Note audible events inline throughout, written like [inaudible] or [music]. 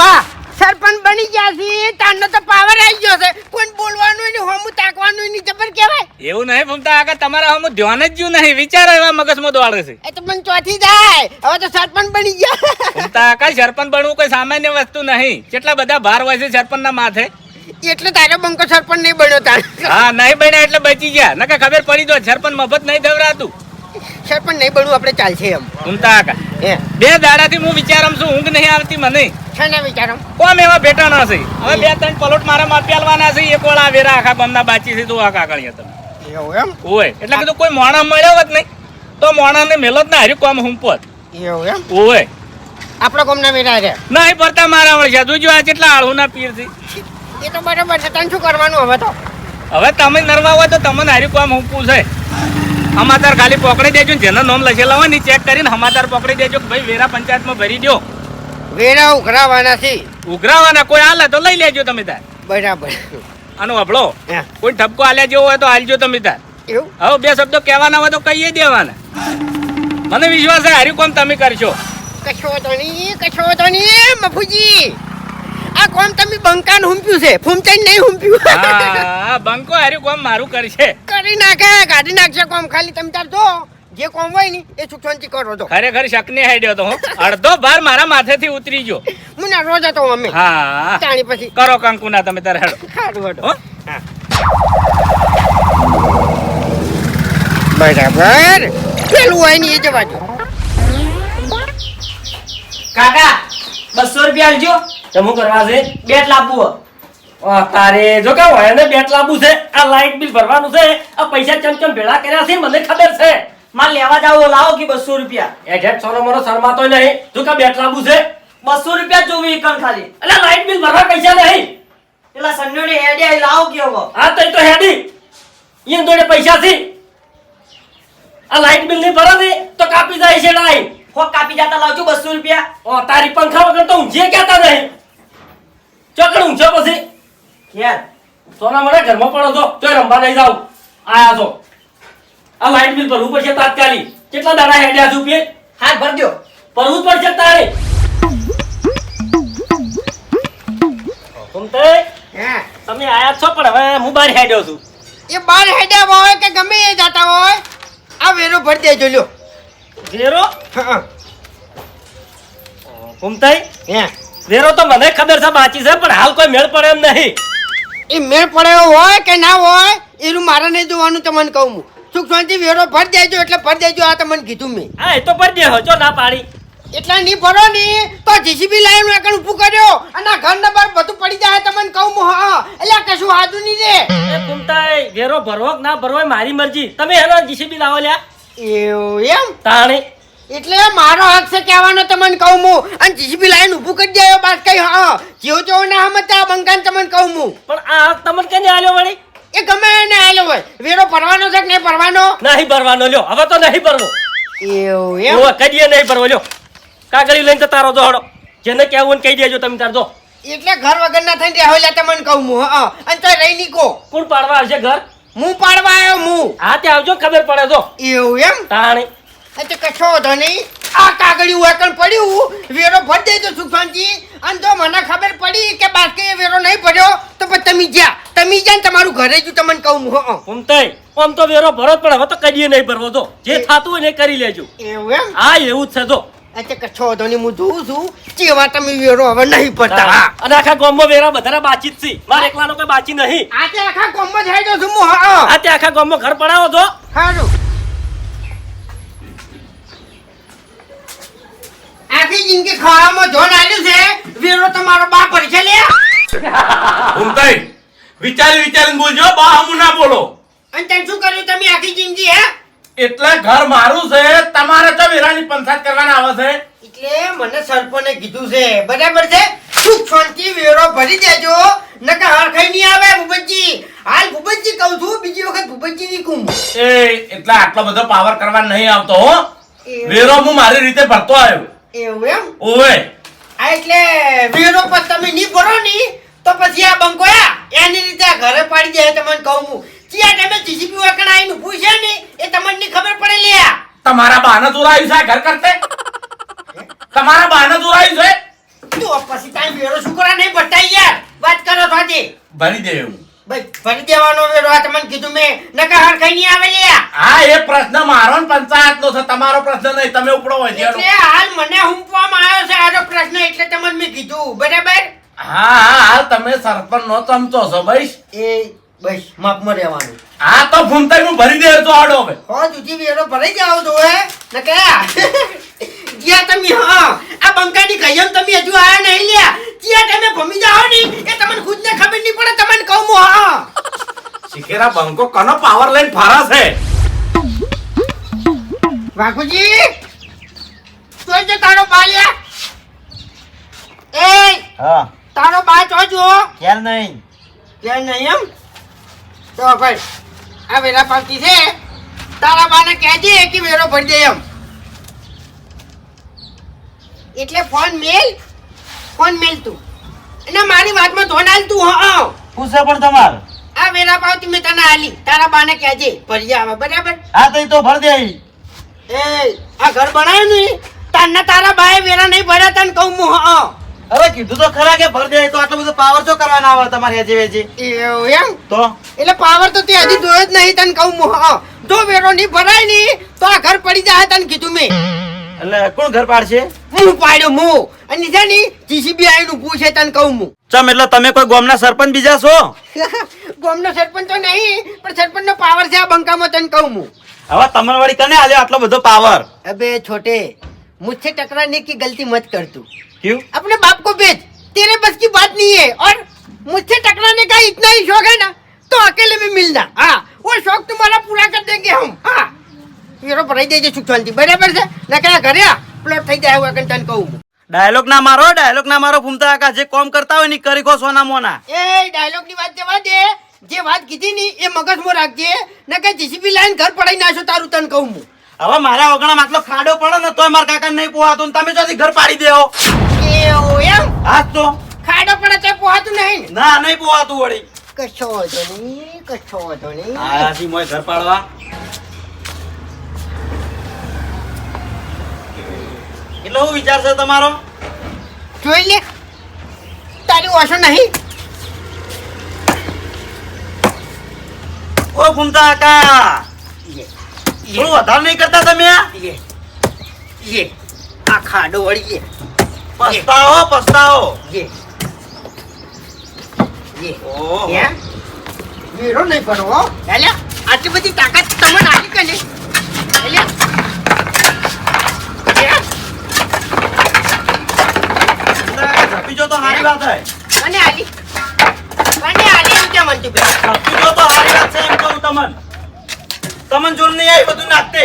વાહ સરપંચ બની ગયા છે તારનો તો પાવર આવી ગયો છે. કોઈ બોલવાનું નહીં હોમું તાકવાનું નહીં જબર કહેવાય. એવું નહીં ભમતા આગળ તમારા હોમું ધ્યાન જ જ્યું નહીં. વિચાર એવા મગજમાં દોડે છે. એ તો મને ચોથી જાય. હવે તો સરપંચ બની ગયા. ભમતા આગળ સરપંચ બનવું કોઈ સામાન્ય વસ્તુ નહીં. કેટલા બધા ભાર હોય છે સરપંચના માથે. એટલે તારો બંકો સરપંચ નહીં બન્યો તાર. હા નહીં બન્યા એટલે બચી ગયા. નકા ખબર પડી દો સરપંચ મફત નહીં દવરાતું સરપંચ નહીં બળવું આપણે ચાલશે એમ. આગળ. હે. બે દાડાથી હું વિચારમ છું ઊંઘ નહીં આવતી મને. છે ને વિચારો? કોમ એવા ના છે. હવે બે ત્રણ પલોટ મારા માપી આલવાના છે એક વાળા વેરા આખા બમના બાચી છે તો આખા કાગળિયા તમે. એવું એમ? ઓય એટલે કીધું કોઈ મોણા મળ્યો જ નહીં તો મોણાને મેલો જ ના હાર્યું કોમ હુંપોત એવું એમ? ઓય. આપણો કોમના વેરા છે નહીં ભરતા મારા વળશે જોજો આ કેટલા આળુના પીર છે. એ તો બરાબર છે તને શું કરવાનું હવે તો? હવે તમે નરવા હોય તો તમને હાર્યું કોમ હું છે. સમાચાર ખાલી પકડી દેજો ને જેનો નોમ લખેલા હોય ને ચેક કરીને સમાચાર પકડી દેજો કે ભાઈ વેરા પંચાયતમાં ભરી દો વેરા ઉઘરાવાના છે. ઉઘરાવાના કોઈ હાલે તો લઈ લેજો તમે તાર. બરાબર. આનો અભળો. કોઈ ઠપકો આલ્યા જેવો હોય તો હાલજો તમે તાર. એવું? હવે બે શબ્દો કહેવાના હોય તો કહીએ દેવાના. મને વિશ્વાસ છે હાર્યું કોમ તમે કરશો. કશો તો નહીં કશો તો નહીં મફુજી. આ કોમ તમે બંકાન હુંપ્યું છે? ફૂમચાઈ નહીં હુંપ્યું. હા બંકો હાર્યું કોમ મારું કરશે. કરી નાખે કાઢી નાખશે કોમ ખાલી. તમે તાર જો જે કોમ હોય ને એ સુખશાંતિ કરો તો ખરેખર શકને હાડ્યો તો હું. અડધો ભાર મારા માથેથી ઉતરી ગયો. હું ના રોજ હતો અમે. હા. તાણી પછી. કરો કંકુના તમે તારે હેડો. સારું હો? બરાબર. પેલું હોય ને એ જવા દો. રૂપિયા આલજો. જમું કરવા છે? બેટ લાવવું હે. તારે જો કે હોય ને બેટ લાવવું છે. આ લાઇટ બિલ ભરવાનું છે. આ પૈસા ચમચમ ભેળા કર્યા છે મને ખબર છે. માલ લેવા જાવ લાવો કે બસો રૂપિયા? એ જેટ સોનો મોનો શરમાતો નહીં. જો કે બેટ લાવવું છે. બસો રૂપિયા જોવી એકણ ખાલી. એટલે લાઈટ બિલ ભરવા પૈસા નહીં. પેલા સંડો ને હેડી આઈ લાવો કે હવે. હા તો એ તો હેડી. ઈન જોડે પૈસા છે. આ લાઇટ બિલ નહીં ભરો ને તો કાપી જાય છે લાઈટ હોક કાપી જતા લાવજો બસો રૂપિયા. ઓ તારી પંખા વગર તો ઊંઘે કહેતા નહીં? ચોકડ ઊંઘો પછી? ઘેર સોના મને ઘરમાં પડો છો તો રમવા નહીં જાવ આયા છો. આ લાઈટ બિલ ભરવું પડશે તાત્કાલિક. કેટલા દાડા હેડ્યા છું પે હાથ ભરજો ભરવું જ પડશે તારે. હુકુમ તે, હે. તમે આયા છો પણ હવે હું બહાર હેડ્યો છું. એ બહાર હેડ્યા હોય કે ગમે એ જાતા હોય? આ વેરો ભરી દેજો લ્યો. વેરો કુમતાઈ હે. વેરો તો મને ખબર છે બાચી છે પણ હાલ કોઈ મેળ પડે એમ નહીં. એ મેળ પડે હોય કે ના હોય એનું મારે નહીં જોવાનું તમને કહું હું. સુખ શાંતિ વેરો ભરી દેજો એટલે ભરી દેજો આ તમને કીધું મેં. હા એ તો પર દે હો ચો ના પાડી. એટલા નહીં ભરો ની તો જીસીબી લાઈન આગળ ઊભું કર્યો. અને ઘર નંબર બધું પડી જાય તમને કહું હું હા એટલે કશું હાજુ નહીં રે. એ કુમતાઈ, વેરો ભરવો કે ના ભરવો મારી મરજી. તમે હેનો જીસીબી લાવો લ્યા. એવું એમ? તાણી. એટલે મારો હક છે કહેવાનો તમને કહું હું. અને જીસીબી લાઈન ઊભું કરી દેજો બાદ કઈ હા જીવ જો ના સમજતા બંકાન તમને કહું હું. પણ આ હક તમને કેને આલ્યો વળી? એ ગમે એને આલ્યો હોય. વેરો ભરવાનો છે કે નહીં ભરવાનો? નહીં ભરવાનો લ્યો. હવે તો નહીં ભરવો. એવું એમ? કદીએ નહીં ભરવો લ્યો. કાગળી લઈને તારો દોડો. જેને કહેવું ને કહી દેજો તમે તાર દો એટલે ઘર વગર ના થઈને હવે એટલે તમને કહું હું હા અને તો રહી નીકો કોણ પાડવા આવશે ઘર? હું પાડવા આવ્યો હું હા તે આવજો ખબર પડે જો. એવું એમ? તાણી. એટલે કશો વાંધો નહીં. આ કાગળિયું એકણ પડ્યું. વેરો ભરી દેજો સુખાનજી. અને જો મને ખબર પડી કે બાકી વેરો નહીં ભર્યો તો પછી તમે જ્યાં. તમે જ્યાં ને તમારું ઘરે જ તમને કહું હું. ઉમતાઈ આમ તો વેરો ભરો પણ હવે તો કદીએ નહીં ભરવો જો. જે થાતું હોય ને કરી લેજો. એવું એમ? હા એવું જ છે જો. એટલે કશો વાંધો હું જોઉં છું. જેવા તમે વેરો હવે નહીં ભરતા અને આખા ગામમાં વેરા બધાના બાચી છે. મારે એકલાનો કોઈ બાચી નહીં. આજે આખા કોમમાં જ હાઈડો છું હું હા આ તે આખા ગામમાં ઘર પડાવો જો સારું આખી જિંદગી ખાવામાં જોન આલ્યું છે. વેરો તમારો બાપ ભરશે લે. ઘૂમતાઈ વિચારી વિચારીને બોલજો બા હમું ના બોલો. અને તમે શું કર્યું તમે આખી જિંદગી હે? એટલે ઘર મારું છે તમારે તો વેરાની પંચાયત કરવાના આવે છે. એટલે મને સરપંચે કીધું છે બરાબર છે? સુખ શાંતિ વેરો ભરી દેજો નકર હરખાઈ નહીં આવે ભૂપતજી. હાલ ભૂપતજી કહું છું બીજી વખત ભૂપતજી ની કું એ એટલે આટલો બધો પાવર કરવા નહીં આવતો હો. વેરો હું મારી રીતે ભરતો આવ્યો. એવું એમ? ઓવે. આ એટલે વેરો પર તમે નહીં ભરો ની તો પછી આ બંકોયા એની રીતે ઘરે પાડી જાય તમને કહું હું. ત્યાં તમે જીસીપી વખણ આઈને ઊભું છે ને એ તમને ખબર પડે લ્યા તમારા બાને ચોરાયું છે ઘર કરતે? તમારા બાને ચોરાયું છે? તું પછી તારી વેરો શું કરા નહીં બતાઈ યાર. વાત કરો છો ભરી દે એવું ભાઈ ભરી દેવાનો વેરો આ તમને કીધું મેં. નકા હાર કઈ નહીં આવે લ્યા હા એ પ્રશ્ન મારો ને પંચાયત નો છે તમારો પ્રશ્ન નહીં તમે ઉપડો હોય એટલે હાલ મને હુંપવામાં આવ્યો છે આનો પ્રશ્ન એટલે તમને મેં કીધું. બરાબર? હા હા હાલ તમે સરપંચ નો ચમચો છો ભાઈ એ બસ માપમાં રહેવાનું. આ તો ફૂમતાઈ હું ભરી દે તો આડો હવે. હો જુદી વેરો ભરી જાવ તો હે નકા જ્યાં તમે હા. આ બંકાની ગયમ તમે હજુ આયા નહીં લ્યા. જ્યાં તમે ભમી જાઓ ની એ તમને ખુદને ખબર નહીં પડે તમને કહું હું હા. શિખેરા બંકો કનો પાવર લઈને ફરા છે. વાઘુજી જોઈ જે તારો બાલ્યા એ હા. તારો બા જો જો. ક્યારે નહીં. ક્યાં નહીં એમ? તો ભાઈ આ વેરા પાવતી છે. તારા બાને કહેજે કે વેરો ભરી દે એમ. એટલે ફોન મેલ ફોન મેલ તું. અને મારી વાતમાં ધોન આલ તું હા પૂછે પણ તમાર. આ વેરા પાવતી મેં તને આલી. તારા બાને કહેજે ભરી આવે બરાબર? હા તો તો ભર દે એ આ ઘર બનાવ્યું ને તારના તારા બાએ વેરા નહીં ભર્યા તને કહું હું હા. અરે કીધું તો ખરા કે ભર દે તો આટલો બધો પાવર તો કરવાના આવે તમારે હેજી વેજી એમ? તો? એટલે પાવર તો તે હજી જોયો જ નહીં તને કહું જો વેરો નહીં ભરાય નહીં તો આ ઘર પડી જાય તને કીધું મેં. એટલે કોણ ઘર પાડશે? હું પાડ્યો હું. અને છે ને જીસીબી આઈ નું પૂછે તને કહું મુ [laughs] ચમ એટલે તમે કોઈ ગોમ ના સરપંચ બીજા છો? ગોમનો સરપંચ તો નહીં પણ સરપંચ નો પાવર છે આ બંકામાં તને કહું મુ હવે તમારી વાળી કને આલ્યો આટલો બધો પાવર અબે છોટે મુજસે ટકરાને કી ગલતી મત કરતું. तू ક્યું अपने बाप को बेच तेरे बस की बात नहीं है और मुझसे टकराने का इतना ही शौक है ना तो अकेले में मिलना हाँ वो शौक तुम्हारा पूरा कर देंगे हम हाँ હીરો ભરાઈ દેજે સુખ શાંતિ બરાબર છે ના કયા ઘરે આ પ્લોટ થઈ જાય એવું તને કહું હું. ડાયલોગ ના મારો ડાયલોગ ના મારો ફૂમતા કાકા જે કોમ કરતા હોય ને ઈ કરી ખો સોના મોના એ ડાયલોગ ની વાત જવા દે જે વાત કીધી ની એ મગજમાં રાખજે ના કે જીસીબી લાઈન ઘર પડાઈ નાખો તારું તને કહું હું હવે મારા ઓગણા માટલો ખાડો પડે ને તોય મારા કાકા નહીં પોહાતું ને તમે ચોથી ઘર પાડી દેવો એવું એમ? હા તો? ખાડો પડે તો પોહાતું નહીં ના? નહીં પોહાતું વળી. કશો વાંધો નહીં કશો વાંધો નહીં. આથી મોય ઘર પાડવા. એટલે હું વિચાર છે તમારો? જોઈ લે. તારી ઓછો નહીં. ઓ ગુમતા કાકા. થોડું વધારે નહીં કરતા તમે લે લે આ ખાડો વળીએ પસ્તાવો પસ્તાવો. લે લે ઓહો. મેરો નહીં પડવો એટલે આટલી બધી તાકાત તમને આવી કે નહીં? એટલે ઝપી તો હારી વાત હે મને આલી. મને આલી એમ કેમ મનતું બે ઝપી જો તો હારી વાત છે એમ કહું તમને. તમને જોર નહીં આવી બધું નાખતે.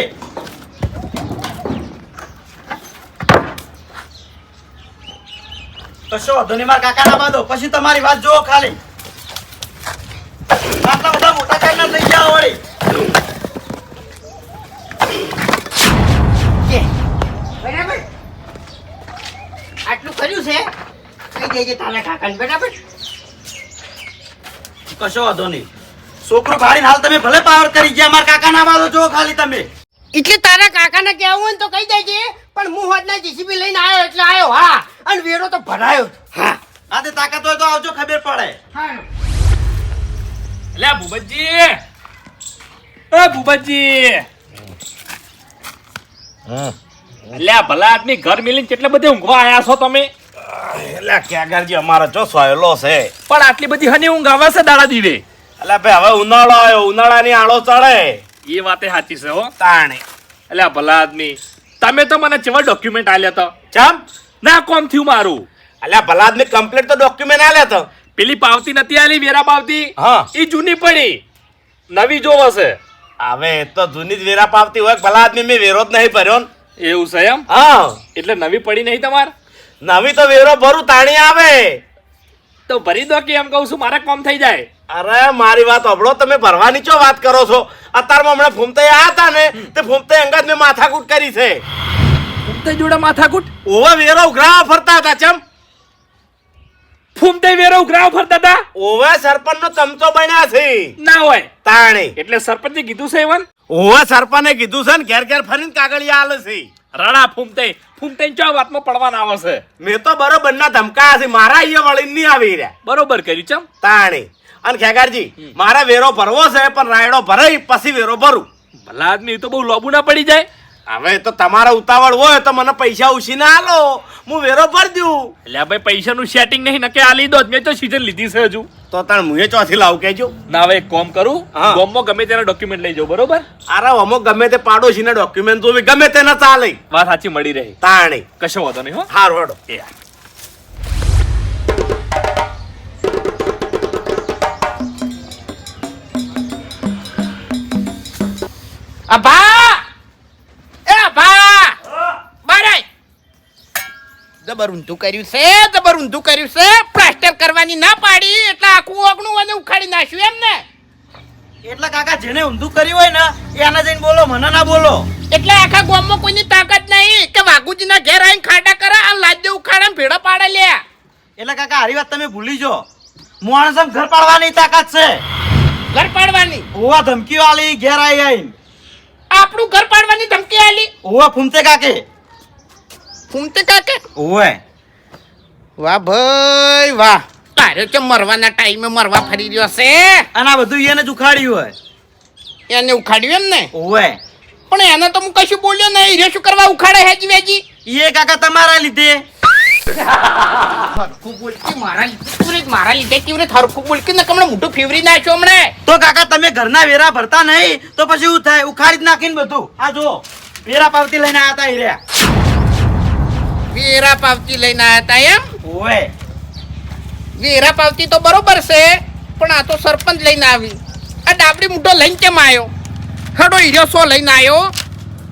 કશો વાંધો નહીં મારા કાકાના બાંધો પછી તમારી વાત જોવો ખાલી. આટલા બધા મોટા કારના થઈ જાઓ વળી. આટલું કર્યું છે? કઈ દેજે તારા કાકાને બરાબર? કશો વાંધો નહીં. છોકરો ભાડીને હાલ તમે ભલે પાવર કરી ગયા મારા કાકાના વાળો જો ખાલી તમે. એટલે તારા કાકાને કહેવું હોય ને તો કહી દેજે. પણ હું હોદના જીસીબી લઈને આવ્યો એટલે આવ્યો હા. અને વેરો તો ભરાયો. હા. આ તે તાકાત હોય તો આવજો ખબર પડે. હા. લે ભૂપતજી. એ ભૂપતજી. લે ભલા આદમી ઘર મિલીને કેટલે બધે ઊંઘવા આયા છો તમે? એટલે ક્યાગરજી અમારો જો સોયલો છે. પણ આટલી બધી હની ઊંઘ આવે છે દાડા. દીવે એટલે ભાઈ હવે ઉનાળો આવ્યો. ઉનાળાની આળો ચડે. એ વાતે સાચી છે હો. તાણે. અલ્યા ભલા આદમી તમે તો મને જેવા ડોક્યુમેન્ટ આલ્યા તો. ચમ? ના કોમ થયું મારું. અલ્યા ભલા આદમી કમ્પ્લીટ તો ડોક્યુમેન્ટ આલ્યા તો. પેલી પાવતી નથી આલી વેરા પાવતી? હા. એ જૂની પડી. નવી જોવો છે. હવે તો જૂની જ વેરા પાવતી હોય ભલા આદમી મેં વેરો જ નહીં ભર્યો. એવું છે એમ? હા. એટલે નવી પડી નહીં તમાર? નવી તો વેરો ભરું તાણી આવે. તો ભરી દો કે એમ કહું છું મારા કોમ થઈ જાય. અરે મારી વાત અબળો તમે ભરવાની ચો વાત કરો છો? અત્યારમાં હમણાં ફૂમતે આયા હતા ને તે ફૂમતે અંગત મેં માથાકૂટ કરી છે. ફૂમતે જોડે માથાકૂટ? ઓવા વેરો ઉઘરા ફરતા હતા ચમ? ફૂમતે વેરો ઉઘરાવ ફરતા હતા? ઓવે સરપંચ નો ચમચો બન્યા છે. ના હોય. તાણી. એટલે સરપંચે કીધું છે એવન? ઓવે સરપંચે કીધું છે ને ઘેર ઘેર ફરીને કાગળિયા આલે છે. રડા ફૂમતે ફૂમતે ચો વાતમાં પડવાના આવે છે? મેં તો બરોબર ના ધમકા છે મારા અહીંયા વળી નહીં આવી રહ્યા. બરોબર કર્યું ચમ? તાણી. અને ખેગારજી મારે વેરો ભરવો છે પણ રાયડો ભરાઈ પછી વેરો ભરું. ભલા આદમી એ તો બહુ લોબુ ના પડી જાય. હવે તો તમારા ઉતાવળ હોય તો મને પૈસા ઉછીને આલો. હું વેરો ભર દઉં. એટલે ભાઈ પૈસાનું સેટિંગ નહીં નકે આ લીધો મેં તો સીઝન લીધી છે હજુ. તો તાણ મુએ ચોથી લાવું કેજો ના હવે એક કોમ કરું. હા. ગોમમાં ગમે તેના ડોક્યુમેન્ટ લઈ જાઉં બરોબર? અરે અમુક ગમે તે પાડોશીના ડોક્યુમેન્ટ જોવી ગમે તેના ચાલે. વાત સાચી મળી રહી. તાણે. કશો વાંધો નહીં હો. હારો હડો એ અભા! એ અભા! બારે! જબર ઊંધું કર્યું છે જબર ઊંધું કર્યું છે પ્લાસ્ટર કરવાની ના પાડી એટલે આખું ઓગણું અને ઉખાડી નાખ્યું એમ ને એટલે કાકા જેને ઊંધું કર્યું હોય ને એને જઈને બોલો મને ના બોલો. એટલે આખા ગામમાં કોઈની તાકાત નહીં કે વાઘુજીના ઘેર આવીને ખાડા કરે અને લાજે ઉખાડે ભેડો પાડે લે. એટલે કાકા હારી વાત તમે ભૂલી જો માણસ ઘર પાડવાની તાકાત છે. ઘર પાડવાની? હોવા ધમકીઓ આલી ઘેર આઈ આઈને. આપણું ઘર પાડવાની ધમકી આલી? ઓવે ફૂમતે કાકે. ફૂમતે કાકે? ઓવે વાહ ભાઈ વાહ. તારે કે મરવાના ટાઈમે મરવા ફરી રહ્યો છે. અને આ બધું એને જ ઉખાડ્યું હોય. એને ઉખાડ્યું એમ ને ઓવે પણ એને તો હું કશું બોલ્યો નહીં. રે શું કરવા ઉખાડે હેજી વેજી એ કાકા તમારા લીધે. હરખું બોલતી મારા લીધે મારા લીધે કેવી હરખું બોલતી ને કમણે મોઢું ફેવરી નાખ્યો હમણે તો કાકા તમે ઘરના વેરા ભરતા નહીં તો પછી થાય? ઉખાડી જ નાખીને બધું. આ જો વેરા પાવતી લઈને આયા તા હીર્યા. વેરા પાવતી લઈને આયા તા એમ? ઓવે. વેરા પાવતી તો બરોબર છે પણ આ તો સરપંચ લઈને આવી. આ ડાબડી મોટો લઈને કેમ આવ્યો ખડો હીરો સો લઈને આવ્યો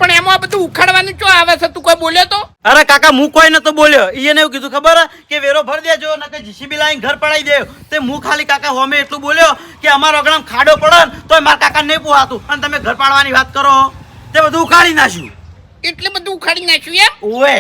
પણ એમાં બધું ઉખાડવાનું ચો આવે છે? તું કોઈ બોલ્યો તો? અરે કાકા હું કોઈ નતો બોલ્યો. એને એવું કીધું ખબર? કે વેરો ભરી દેજો નકર જીસીબી લાઈન ઘર પડાવી દે. તે હું ખાલી કાકા હોમે એટલું બોલ્યો કે અમારો અગણામ ખાડો પડે તો મારા કાકા નહીં પોહાતું. અને તમે ઘર પાડવાની વાત કરો. તે બધું ઉખાડી નાખ્યું. એટલે બધું ઉખાડી નાખ્યું એમ? ઓએ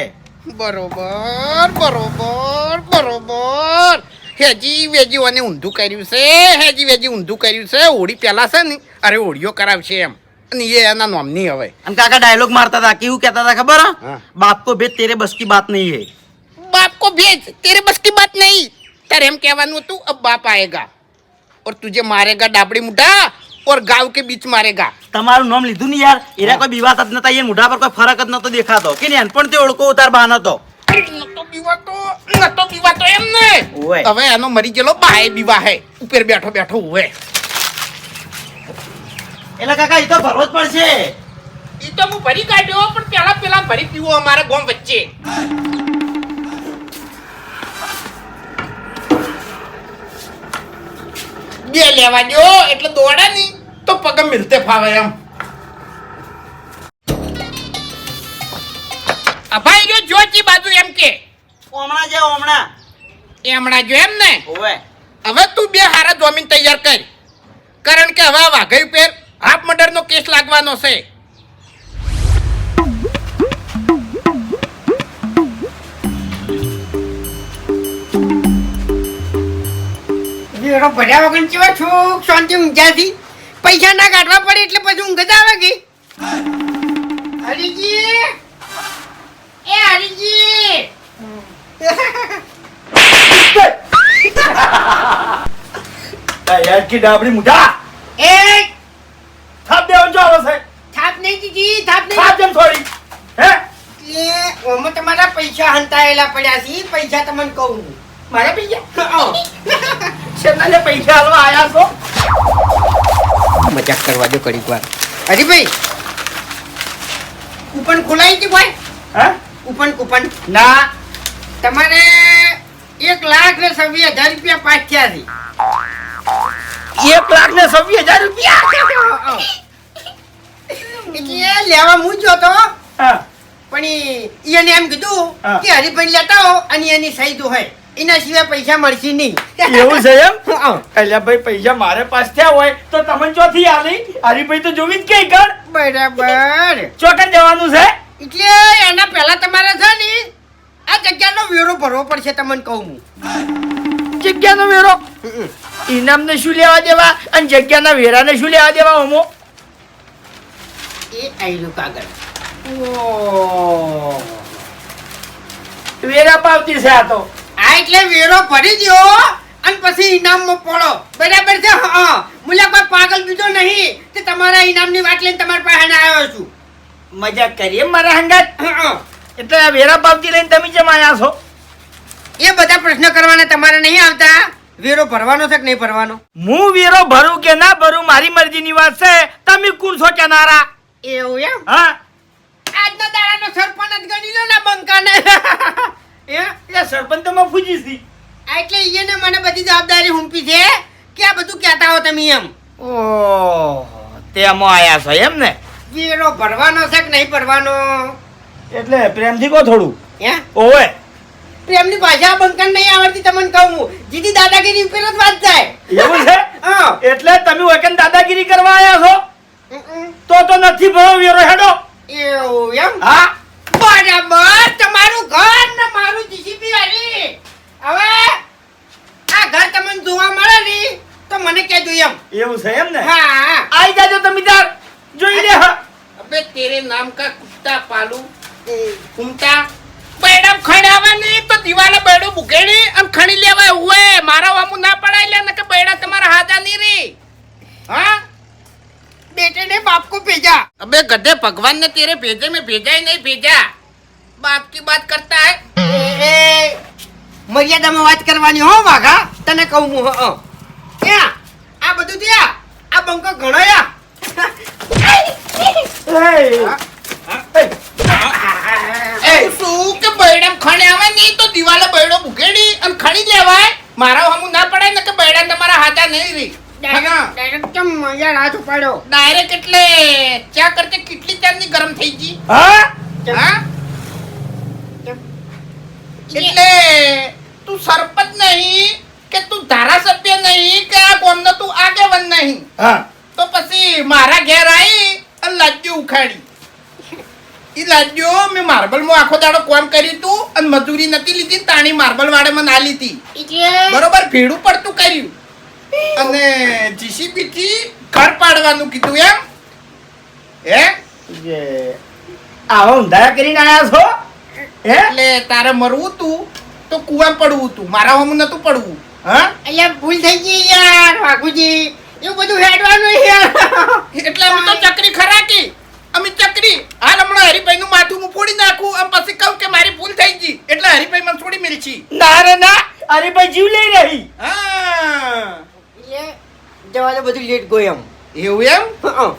બરોબર બરોબર બરોબર. હેજી વેજી અને ઊંધું કર્યું છે હેજી વેજી ઊંધું કર્યું છે. હોળી પહેલા છે ને અરે હોળીઓ કરાવશે એમ. અને એ એના નોમની હવે. અને કાકા ડાયલોગ મારતા હતા કેવું કહેતા હતા ખબર? બાપ કો ભેજ તેરે બસ કી બાત નહીં હે. બાપ કો ભેજ તેરે બસ કી બાત નહીં. તારે એમ કહેવાનું હતું અબ બાપ આયેગા और तुझे मारेगा डाबड़ी मुठा और गांव के बीच मारेगा તમારું નામ લીધું ને યાર. એરા કોઈ વિવાદ જ નતા એ મુઢા પર કોઈ ફરક જ નતો દેખાતો. કે ને પણ તે ઓળખો ઉતાર બાન હતો. નતો વિવાતો નતો વિવાતો એમ ને હવે એનો મરી ગયેલો બાય બીવા હે. ઉપર બેઠો બેઠો હોય એટલે કાકા એ તો ભરવો જ પડશે. એ તો હું ભરી કાઢ્યો પણ પેલા પેલા ભરી પીવો અમારા ગામ વચ્ચે. બે લેવા દો એટલે દોડે નહીં તો પગ મિલતે ફાવે એમ. અભાઈ ગયો જો જોચી બાજુ એમ કે. ઓમણા જે ઓમણા. એમણા જો એમ ને? હવે. તું બે હારા જોમીન તૈયાર કર. કારણ કે હવે વાઘઈ પેર હાફ મર્ડરનો કેસ લાગવાનો છે. વેરો ભર્યા વગર કેવા છું શાંતિ ઊંઘ્યાથી પૈસા ના કાઢવા પડે એટલે પછી ઊંઘ જ આવે કે? હરીજી? એ હરીજી! યાર કી ડાબડી મુઢા? એ થાપ દેવાનું જો આવે છે થાપ નહીં દીધી થાપ નહીં. થાપ જેમ થોડી હે? એ ઓમાં તમારા પૈસા હંતાયેલા પડ્યા છે પૈસા તમને કહું. મારા પૈસા. શેનાલે પૈસા હાલવા આયા છો. મજાક કરવા દો કડીક વાર. હરીભાઈ કૂપન ખોલાય છે ભાઈ હા? Coupon coupon. ના. તમારે એક લાખ ને છવ્વીસ હજાર રૂપિયા પાસ થયા છે. એક લાખ ને છવ્વીસ હજાર રૂપિયા? એટલે લેવા મૂક્યો તો પણ એને એમ કીધું કે હરિભાઈ લેતા હો અને એની સહી તો હોય. એના સિવાય પૈસા મળશે નહીં. એવું છે એમ? [laughs] આવો. ભાઈ પૈસા મારે પાસ થયા હોય તો તમને ચોથી આલી. હરિભાઈ તો જોવી જ કઈ કર બરાબર. ચોકન જવાનું છે? એટલે એના પહેલા તમારે છે ને આ જગ્યાનો વેરો ભરવો પડશે તમને કહું હું. જગ્યાનો વેરો? ઇનામને શું લેવા દેવા? અને જગ્યાના વેરાને શું લેવા દેવા હોમો એ આયલું કાગળ. ઓ વેરા પાવતી છે આ તો. આ એટલે વેરો ભરી દ્યો અને પછી ઇનામમાં પડો. બરાબર છે? હા મુલા કોઈ પાગલ બીજો નહીં તે તમારા ઇનામની વાત લઈને તમારા પાસે આવ્યો છું. મજાક કરીએ મારા હંગાત? હા. એટલે આ વેરા પાવતી લઈને તમે જેમ આવ્યા છો? એ બધા પ્રશ્ન કરવાના તમારે નહીં આવતા. વેરો ભરવાનો છે કે નહીં ભરવાનો? હું વેરો ભરું કે ના ભરું મારી મરજીની વાત છે. તમે કોણ છો કેનારા? એવું એમ? હા. આજનો દાડાનો સરપંચ જ ગણી લો ના બંકાને. [laughs] એ એ સરપંચ તો મફુજી હતી આ એટલે ઈને મને બધી જવાબદારી હુંપી છે કે આ બધું કહેતા હો તમે એમ. ઓહ તેમાં આયા છો એમ ને? વેરો ભરવાનો છે કે નહીં ભરવાનો? એટલે પ્રેમથી કહો થોડું. હે? ઓવે. પ્રેમની ભાષા બંકન નહીં આવડતી તમને કહું હું. જીજી દાદાગીરી ઉપર જ વાત જાય. એવું છે? [laughs] એટલે તમે વકન દાદાગીરી કરવા આવ્યા છો? તો તો નથી ભરો વેરો હેડો. એવું એમ? હા. બરાબર તમારું ઘર ને મારું જીસીપી હરી હવે આ ઘર તમને જોવા મળે ને તો મને કે જોઈએ એમ. એવું છે એમ ને? હા. આવી જાજો તમે તાર જોઈ લે હા. અબે તેરે નામ કા કુત્તા પાલું? ઉમતા બેડમ તો દિવાલે બેડો બુકેડી અને ખણી લેવાય હોય મારા વામુ ના પડાય લે ને કે બેડા તમારા હાજા ની રી. હા? બેટે ને ભેજા. અબે ગધે ભગવાન ને તેરે ભેજે મે ભેજાય નહીં ભેજા. બાપ કી બાત કરતા હે. એ મર્યાદામાં વાત કરવાની હો વાઘા. તને કહું હું હો ક્યાં? આ બધું ત્યાં આ બંકો ઘણો યા. [laughs] શું કે બેડમ ખણે નહીં તો દિવાલે બેડો બુકેડી અને ખણી લેવાય મારા વામુ ના પડાય ને કે બેડા તમારા હાથા નહીં રી ડાયરેક્ટ ડાયરેક્ટ કેમ યાર હાથ ઉપાડ્યો? ડાયરેક્ટ એટલે ચા કરતે કેટલી ચારની ગરમ થઈ ગઈ? હા? હા? એટલે તું સરપંચ નહીં કે તું ધારાસભ્ય નહીં કે આ ગામનો તું આગેવાન નહીં? હા. તો પછી મારા ઘેર આવી અને લાડ્યો ઉખાડી. ઈ લાગ્યો મેં માર્બલમાં આખો દાડો કામ કર્યું તું અને મજૂરી નથી લીધી તાણી માર્બલ વાળે મને ના લીધી બરોબર ભેડું પડતું કર્યું. અને જીસીબી થી ઘર પાડવાનું કીધું એમ. હે? જે આવો ઊંધાયા કરીને આયા છો? હે? એટલે તારે મરવું તું તો કુવા પડવું તું. મારા હોમ નતું પડવું. હા? એટલે ભૂલ થઈ ગઈ યાર વાઘુજી. એવું બધું હેડવાનું યાર. એટલે હું તો ચકરી ખરાકી. અમે ચકરી હાલ હમણાં હરિભાઈ નું માથું હું ફોડી નાખું આમ પછી કહું કે મારી ભૂલ થઈ ગઈ. એટલે હરિભાઈ મને થોડી મિલછી ના રે ના. હરિભાઈ જીવ લઈ રહી. હા. એ જવા દે બધું લેટ ગયો એમ. એવું એમ?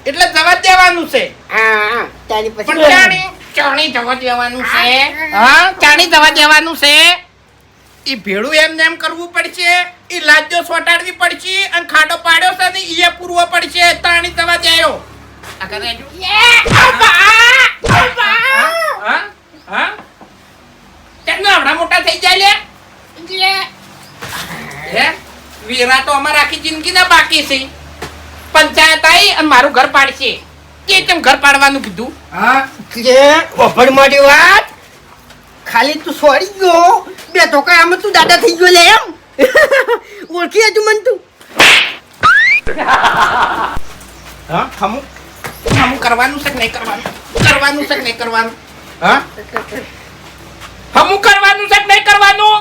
એટલે જવા દેવાનું છે. હા તારી પછી ચાણી ચાણી જવા દેવાનું છે. હા ચાણી જવા દેવાનું છે. એ ભેળું એમ ને એમ કરવું પડશે. એ લાજો સોટાડવી પડશે અને ખાડો પાડ્યો છે ને ઈએ પૂરવો પડશે. તાણી જવા દેયો મોટા થઈ જાય લે હે? વીરા તો અમારે આખી જિંદગી ના બાકી છે. પંચાયત આવી અને મારું ઘર પાડશે. કે કેમ ઘર પાડવાનું કીધું? હા કે વફડ મોટી વાત. ખાલી તું સોરી ગયો બે તો કઈ આમ તું દાદા થઈ ગયો લે એમ. [laughs] ઓળખી હજુ મન તું. હા? હમું હમું કરવાનું છે કે નહીં કરવાનું? કરવાનું છે કે નહીં કરવાનું? હા? હમું કરવાનું છે કે નહીં કરવાનું?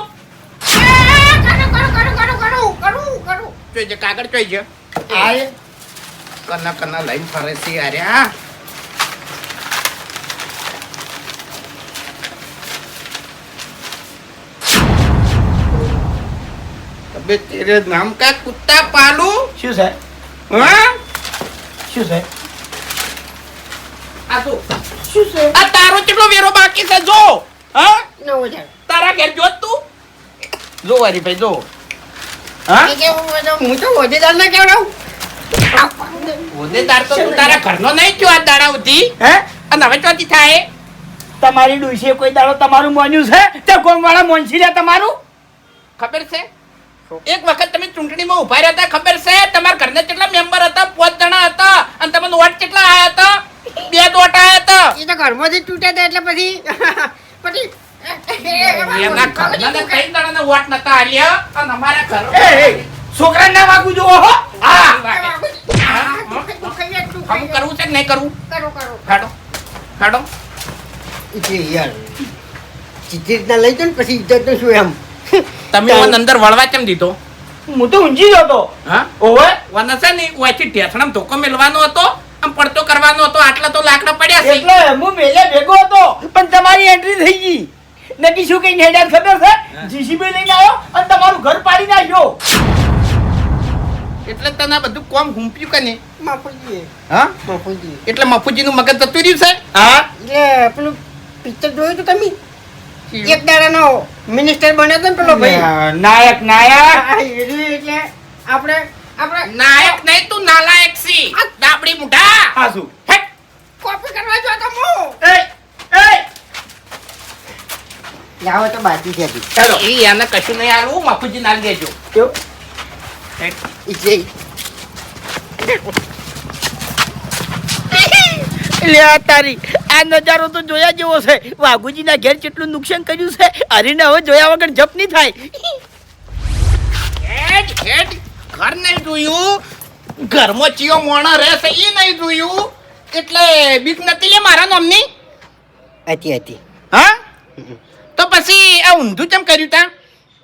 કાગળ આય કના કના લઈને ફરે છે અરે હા અબે તેરે નામ કા કુત્તા પાલુ? શું સાહેબ હા? શું છે? આ તો શું છે? આ તારો કેટલો વેરો બાકી છે જો. હા? નવો તારા ઘેર જો તું? જો વારી ભાઈ જો. હા? હું તો હોદેદાર ના કેવડાવું હોદ્દેદાર તો તું તારા ઘરનો નહીં થયો આ દાડા સુધી. હે? અને હવે ચોથી થાય? તમારી ડોશીએ કોઈ દાડો તમારું મોન્યું છે? તે ગોમવાળા મોનસી લે તમારું? ખબર છે? એક વખત તમે ચૂંટણીમાં ઊભા રહ્યા હતા ખબર છે? તમારા ઘરના કેટલા મેમ્બર હતા? પાંચ જણા હતા. અને તમને વોટ કેટલા આયા હતા? બે દોટા હતા એ તો ઘરમાંથી તૂટ્યા હતા એટલે પછી [laughs] પછી છોકરા ના જો હો. હા. કરવું છે નહીં કરવું? કરો કરો. ખાડો ખાડો યાર લઈ ને પછી ઇજ્જતનું શું એમ? તમે મને અંદર વળવા કેમ દીધો? હું તો ઊંચી ગયો હતો. હા? ઓવે. વન છે ને ઓયથી ઢેસણામાં ધોકો મેલવાનો હતો. આમ પડતો કરવાનો હતો આટલા તો લાકડા પડ્યા છે. એટલે હું મેલે ભેગો હતો. પણ તમારી એન્ટ્રી થઈ ગઈ. નક્કી શું કઈ નેડા ખબર છે? જીસીબી લઈને આવ્યો અને તમારું ઘર પાડી નાખ્યો. એટલે તને બધું કોમ હુંપ્યું કે નહીં? માફુજી હા? માફુજી એટલે મફુજીનું મગજ જતું રહ્યું છે? હા? એટલે પેલું પિક્ચર જોયું તો તમે? એક દાડાનો મિનિસ્ટર બન્યો હતો ને પેલો ભાઈ? નાયક નાયક. એટલે આપણે આપણે નાયક નહીં તું નાલાયક સી ડાબડી મુઢા. હા હેટ. કોપી કરવા જો તો હું. એ એ. લાવો તો બાકી છે. ચાલો. એ એને કશું નહીં આલું મફુજી નાલ દેજો. કેવું? લે આ તારી. આ નજારો તો જોયા જેવો છે. વાઘુજીના ઘેર કેટલું નુકસાન કર્યું છે. હરીને હવે જોયા વગર જપ નહીં થાય. હેડ હેડ ઘર નહીં જોયું? ઘરમાં ચિયો મોણો રહેશે એ નહીં જોયું? એટલે બીક નથી લે મારા નામની? હતી હતી. હા? તો પછી આ ઊંધું કેમ કર્યું તા?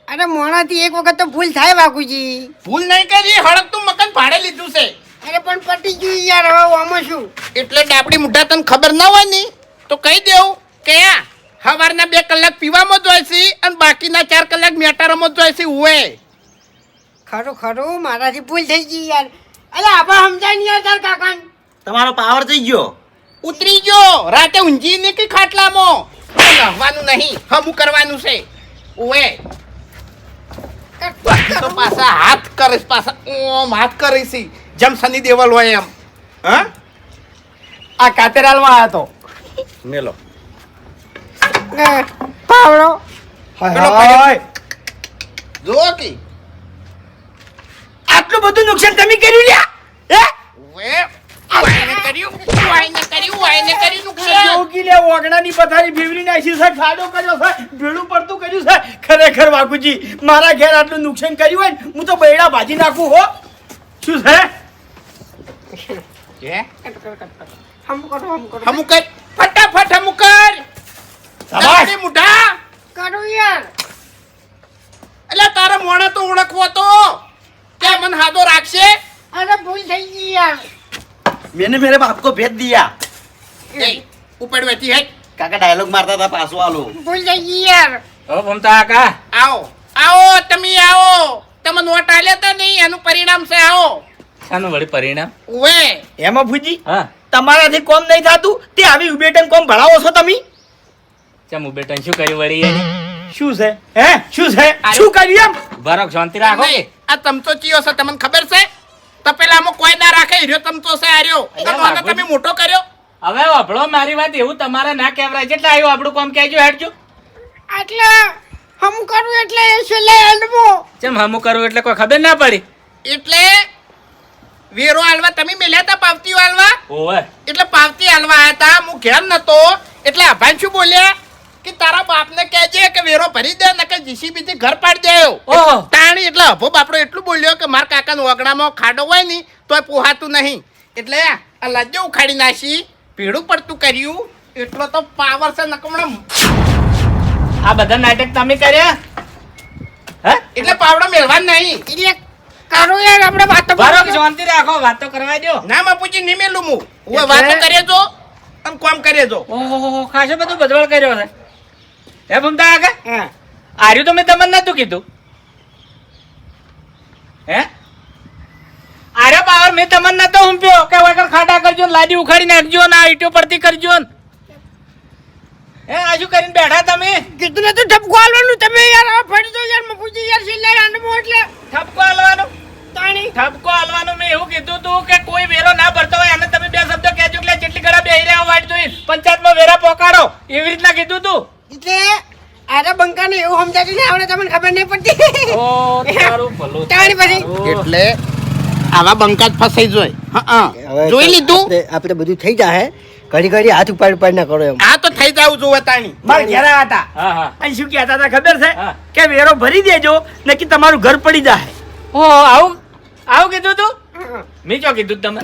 અરે મોણાથી એક વખત તો ભૂલ થાય બાપુજી. ભૂલ નહીં કરી હળકતું મકાન ભાડે લીધું છે. અરે પણ પટી ગયું યાર હવે આમાં શું એટલે ડાબડી મુઢા તને ખબર ના હોય ને તો કહી દેવું કે આ સવારના બે કલાક પીવામાં જ હોય છે અને બાકીના ચાર કલાક મેટારામાં જોઈશી હોય ખરું ખરું મારાથી ભૂલ થઈ ગઈ યાર. અરે આબા સમજાય નહીં યાર તાર તમારો પાવર થઈ ગયો. ઉતરી ગયો. રાતે ઊંઘી ને કે ખાટલામાં? રહેવાનું નહીં હમું કરવાનું છે. ઓએ તો પાછા હાથ કરીશ પાછા ઓમ હાથ કરીશ. જેમ સની દેવલ હોય એમ. હા? આ કાતેરાલમાં આવ્યો તો. મેલો. પાવડો. હાય હાય. જો કે. આટલું બધું નુકસાન તમે કર્યું લ્યા? હે? ઉવે વાયને કર્યું વાયને કર્યું વાયને કર્યું નુકસાન. જોગી લે ઓગણાની પથારી ફેવરી નાખી છે ખાડો કર્યો છે ભેળું પડતું કર્યું છે. ખરેખર વાઘુજી મારા ઘેર આટલું નુકસાન કર્યું હોય હું તો બૈડા ભાજી નાખું હો. શું છે? હે હમ કરો હમ કરો. હમું કર ફટાફટ હમું કર. શાબાશ. દાબડી મુઢા. કરો યાર. એટલે તારા મોણા તો ઓળખવો તો. તે મને હાદો રાખશે અરે ભૂલ થઈ ગઈ યાર मैंने मेरे बाप को भेज दिया એ ઉપર બેઠી હેટ काका डायलॉग मारता था पासो आलो ભૂલ થઈ ગઈ યાર ઓ ભમતા કાકા આવો આવો તમે આવો તમે નોટ આલ્યા તા નહીં એનું પરિણામ છે આવો શાનું વળી પરિણામ ઉવે એમાં ભૂજી હા તમારાથી કોમ નહીં થતું તે આવી ઉબેટન કોમ ભણાવો છો તમે ચમ બેટન શું કર્યું વળી એને? શું છે હે શું છે શું કર્યું એમ બરોક શાંતિ રાખો નહીં, આ તમતો ચિયો છે? તમને ખબર છે? તો પેલા અમુક કોઈ ના રાખે હીરો તમતો છે આર્યો. અરે તમે તમે મોટો કર્યો. હવે વાપરો મારી વાત એવું તમારે ના કેવરાય કેટલા આવ્યું આપણું કોમ કહેજો હેડજો. એટલે હમ કરું એટલે એ છેલ્લે એન્ડમાં જેમ હમ કરવું એટલે કોઈ ખબર ના પડી. એટલે વેરો હાલવા તમે મેલ્યા તા પાવતી હાલવા? ઓવે. એટલે પાવતી હાલવા આયા તા. હું ઘેર નતો. એટલે અભાન શું બોલ્યા? કે તારા બાપને કહેજે કે વેરો ભરી દે નકે જીસીબી થી ઘર પાડી દે. તાણી એટલે અભો બાપડો એટલું બોલ્યો કે મારા કાકાના ઓગણામાં ખાડો હોય ને તોય પોહાતું નહીં. એટલે આ લજ્જો ઉખાડી નાખી. ભેડું પડતું કર્યું. એટલો તો પાવર છે નકમણો આ બધા નાટક તમે કર્યા? હે? એટલે પાવડો મેળવા નહીં. એટલે કરો યાર આપણે વાતો કરો. શાંતિ રાખો વાતો કરવા દો ના બાપુજી નહીં મેલું હું. વાતો કરે જો. અને કોમ કરે જો. ઓહો ખાસો બધું બદવાળ કર્યો છે. હે ભમતા કાકા હા. આર્યું તો મેં તમને નતું કીધું. હે? આર્યો પાવર મેં તમને નતો હુંપ્યો. કે વગર ખાટા કરજો ને લાડી ઉખાડી નાખજો ને આ ઈટો પડતી કરજો ને. હે આજુ કરીને બેઠા તમે? કીધું ને તું ઠપકો આલવાનું. તમે યાર આ ફરી દો યાર મફુજી યાર છેલ્લે એન્ડમાં એટલે. ઠપકો હાલવાનો તાણી. ઠપકો હાલવાનું મેં એવું કીધું તું કે કોઈ વેરો ના ભરતો હોય અને તમે બે શબ્દ કહેજો એટલે જેટલી ઘડા બેહી રહ્યા વાટ જોઈ પંચાયતમાં વેરા પોકાડો. એવી રીતના કીધું તું. એટલે અરે બંકાને એવું સમજાતું ને આવડે તમને ખબર નહીં પડતી. ઓ તારું ભલું [laughs] તારી પછી. એટલે આવા બંકાત ફસાઈ જોય. હા જોઈ લીધું? આપણે બધું થઈ જાય ઘડી ઘડી હાથ ઉપાડ ઉપાડ ના કરો એમ. આ તો થઈ જાવ જો વતાણી માર ઘેર આવ્યા હતા. હા હા. અને શું કહેતા હતા ખબર છે? કે વેરો ભરી દેજો નક્કી તમારું ઘર પડી જાય ઓ આવું આવું કીધું તું? મેં ચો કીધું તમે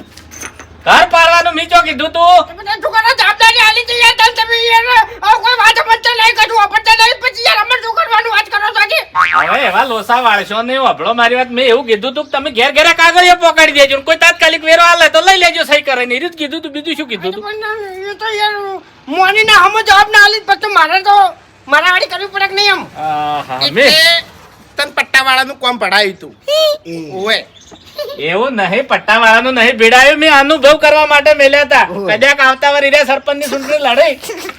ઘર પાડવાનું મીચો કીધું તું? છોકરો જવાબદારી આલી છે યાર તમે યાર આ કોઈ વાત પચ્ચે નહીં કશું અપડતે નહીં પછી યાર અમર શું વાત કરો સાજી હવે એવા લોસા વાળશો નહીં હભળો મારી વાત મેં એવું કીધું તું તમે ઘેર ઘેરે કાગળિયા પોકાડી દેજો કોઈ તાત્કાલિક વેરો આલે તો લઈ લેજો સહી કરે ને. રીત કીધું તું બીજું શું કીધું તું? એ તો યાર મોની ના હમ જવાબ ના આલી પછી મારે તો મારા વાળી કરવી પડે કે નહીં એમ? હા હા તન પટ્ટા વાળાનું કોમ પડાયું તું. ઓએ એવું નહીં પટ્ટા પટ્ટાવાળાનું નહીં. ભીડાયું મેં અનુભવ કરવા માટે મેલ્યા હતા. કદાચ આવતા વાર રે સરપંચની ચૂંટણી લડે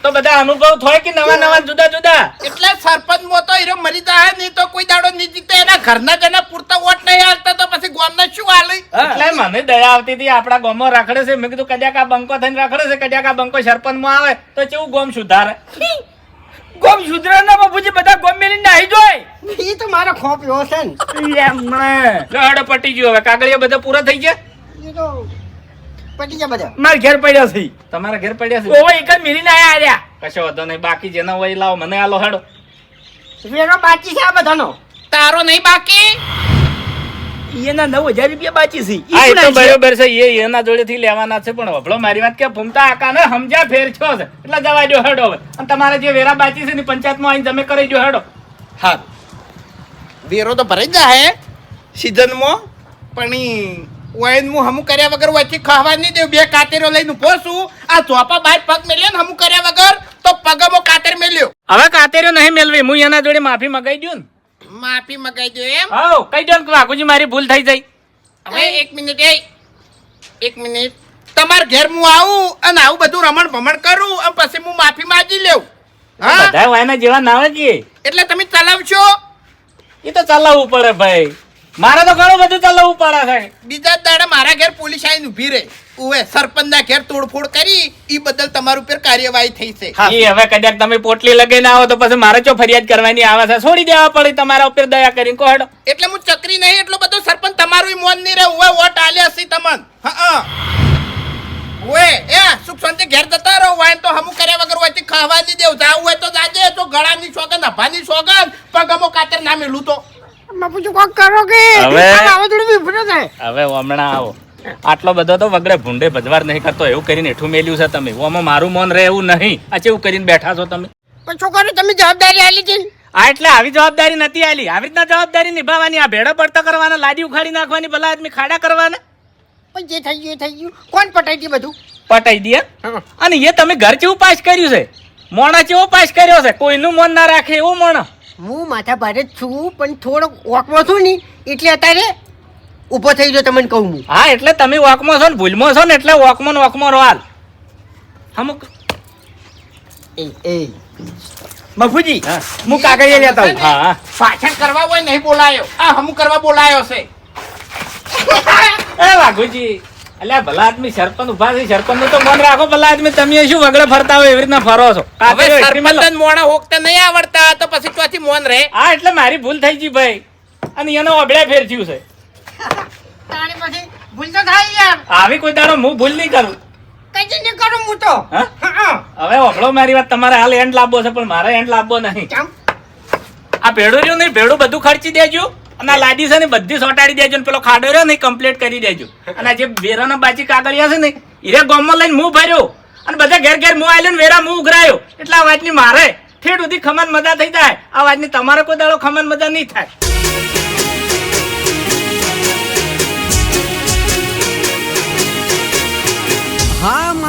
તો બધા અનુભવ થાય કે નવા નવા જુદા જુદા? એટલે સરપંચ મો તો હીરો મરી જાય નહીં તો કોઈ દાડો નહીં જીતે. એના ઘરના જણા પૂરતા વોટ નહીં આવતા તો પછી ગામના શું હાલે? એટલે મને દયા આવતી હતી આપડા ગામમાં રાખડે છે. મેં કીધું કદાચ આ બંકો થઈને રાખડે છે કદાચ આ બંકો સરપંચમાં આવે તો કેવું ગોમ સુધારે? ગોમ સુધરાના બાપુજી બધા ગોમ મેલી નાહી જોય. એ તો મારો ખોપ એવો છે ને. એમણે લો પટી ગયો હવે. કાગળિયા બધા પૂરા થઈ ગયા? એ તો પટી ગયા બધા. મારા ઘેર પડ્યા છે. તમારા ઘેર પડ્યા છે? ઓવે એક જ મેલી ના આયા કશો વધો નહીં. બાકી જેના હોય લાવો. મને આલો હેડો. વેરો બાકી છે આ બધાનો. તારો નહીં બાકી? એના નવ હજાર રૂપિયા બાકી છે. હા એ તો બરોબર છે એ એના જોડેથી લેવાના છે પણ વભળો મારી વાત કે ફૂમતા આકાને સમજ્યા ફેર છો છે એટલે જવા દો હેડો હવે. અને તમારે જે વેરા બાકી છે ને પંચાયતમાં આવીને તમે કરી દો હેડો. હા. વેરો તો ભરાઈ જાય સિઝનમાં. પણ વાઈન હું હમું કર્યા વગર વચ્ચે ખાવા નહીં દેવ બે કાતેરો લઈને ઊભો છું. આ ચોપા બાર પગ મેલ્યો ને હમું કર્યા વગર તો પગમો કાતર મેલ્યો. હવે કાતેરો નહીં મેળવી હું એના જોડે માફી મગાઈ દઉં ને માફી મગાઈ દો એમ. હો કહી દો કે વાઘુજી મારી ભૂલ થઈ જાય હવે એક મિનિટ એ એક મિનિટ. તમાર ઘેર હું આવું અને આવું બધું રમણ ભમણ કરું અને પછી હું માફી માંગી લેવું હા? બધા વાયના જેવા ના હોય કે એટલે તમે ચલાવશો? એ તો ચલાવવું પડે ભાઈ. મારે તો ઘણું બધું ચલાવવું પડે છે. બીજા દાડે મારા ઘેર પોલીસ આવીને ઊભી રહે. ઉવે સરપંચના ઘેર તોડફોડ કરી ઈ બદલ તમારું ઉપર કાર્યવાહી થઈ છે. ઈ હવે કદાચ તમે પોટલી લગાઈને આવો તો પછી મારે ચો ફરિયાદ કરવાની આવે છે? છોડી દેવા પડે તમારા ઉપર દયા કરીને. કહો હેડો. એટલે હું ચકરી નહીં એટલો બધો સરપંચ તમારું મોન નહીં રહે. ઉવે વોટ આલ્યા હશે તમન. હા ઉવે એ સુખ શાંતિ ઘેર જતા રહો. વાઈન તો હમુ કર્યા વગર હોય ખાવા નહીં દેવ. જાવું હોય તો જાજે. તો ગળાની સોગન હભાની સોગન પગમો કાતર ના મેલું તો બાપુજી કોક કરો કે? હવે- હવે હમણાં આવો. આટલો બધો તો વગડે ભૂંડે ભજવાર નહીં કરતો એવું કરીને એઠું મેલ્યું છે તમે. આમાં મારું મન રહે એવું નહીં. આ કેવું કરીને બેઠા છો તમે. પણ છોકરો તમે જવાબદારી આલી છે આ એટલે આવી જવાબદારી નથી આલી. આવી રીતના જવાબદારી નિભાવવાની આ ભેડો પડતા કરવાના લાદી ઉખાડી નાખવાની ભલા આદમી ખાડા કરવાના. પણ જે થઈ ગયું એ થઈ ગયું. કોણ પટાઈ ગયું બધું? પટાઈ દે. અને એ તમે ઘર કેવું પાસ કર્યું છે. મોણા કેવો પાસ કર્યો છે. કોઈનું મન ના રાખે એવું મોણા. હું માથા ભારે છું પણ થોડોક વોકમાં છું ને એટલે અત્યારે ઊભો થઈ જો તમને કહું હું. હા એટલે તમે વોકમાં છો ને ભૂલમાં છો ને એટલે વોકમાં વોકમાં રહો હાલ. અમુક એ એ. મફુજી હું. કાગળિયા લેતા આવું. હા પાછળ કરવા હોય નહીં બોલાયો. આ હમું કરવા બોલાયો છે. [laughs] એ વાઘુજી અલ્યા ભલા આદમી સરપંચ ઊભા છે. સરપંચનું તો મન રાખો ભલા આદમી તમે શું વગડે ફરતા હોય એવી રીતના ફરો છો? હવે સરપંચ મોણા હોકતા નહીં આવડતા તો પછી ત્યાંથી મોન રહે? હા એટલે મારી ભૂલ થઈ ગઈ ભાઈ. અને એનો અબડ્યા ફેર થયું છે. તારી પછી ભૂલ તો થાય યાર. આવી કોઈ દાડો હું ભૂલ નહીં કરું. કઈ નહીં કરું હું તો. હા? હા. હવે ઓફળો મારી વાત તમારે હાલ એન્ડ લાવવો છે પણ મારે એન્ડ લાવવો નહીં. આ ભેડું રહ્યું નહીં ભેડું બધું ખર્ચી દેજો. અને આ લાદી છે ને બધી સોટાડી દેજો ને પેલો ખાડો રહ્યો ને કમ્પ્લીટ કરી દેજો. અને જે વેરાના બાજી કાગળિયા છે ને હીરે ગોમમાં લઈને મું ભર્યો. અને બધા ઘેર ઘેર મું આલ્યો ને વેરા મું ઉઘરાયો. એટલે આ વાતની મારે ઠેઠ સુધી ખમન મજા થઈ જાય. આ વાતની તમારે કોઈ દાડો ખમન મજા નહીં થાય.